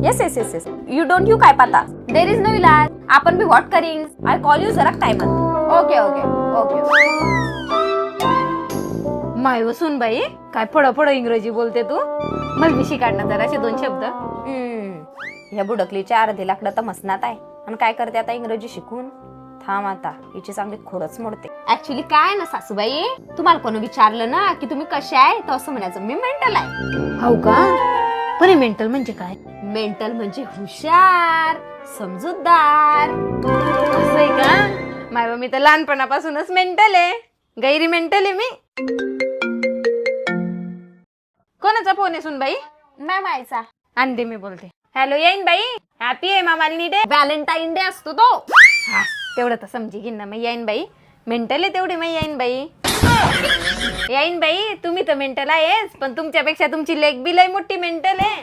Yes yes yes yes you don't you काय पाता there is no इलाज. आपण बी व्हॉट करिंग आय कॉल यू जरा टायमात ओके ओके ओके माय वसून बाई काय फड फड इंग्रजी बोलते तू? मला विशी काढणं जराशे दोन शब्द. ह्या बुडकलीच्या अर्धे लाकडं तर मसनात आहे. आणि काय करते आता इंग्रजी शिकून? थांब आता हिची चांगली खोडच मोडते. ऍक्च्युली काय ना सासूबाई? तुम्हाला कोणी विचारलं ना की तुम्ही कसे आहे? तर असं म्हणायचं. मी मेंटल आहे. हो का? पण मेंटल म्हणजे काय? मेंटल म्हणजे हुशार समजूतदार. असं आहे का? माय मी तर लहानपणापासूनच मेंटल आहे. गैरी मेंटल आहे मी. कोणाचा फोन आहे सुनबाई? मॅम आयचा आणते मी बोलते. हॅलो येईन बाई. हॅपी आहे मामालिनी डे व्हॅलेंटाईन डे असतो तो. हा तेवढं तर समजी घेईन ना. मग येईन बाई. मेंटल आहे तेवढी मग येईन बाई. येईन बाई तुम्ही तर मेंटल आहेच पण तुमच्यापेक्षा तुमची लेग बी लय मोठी मेंटल आहे.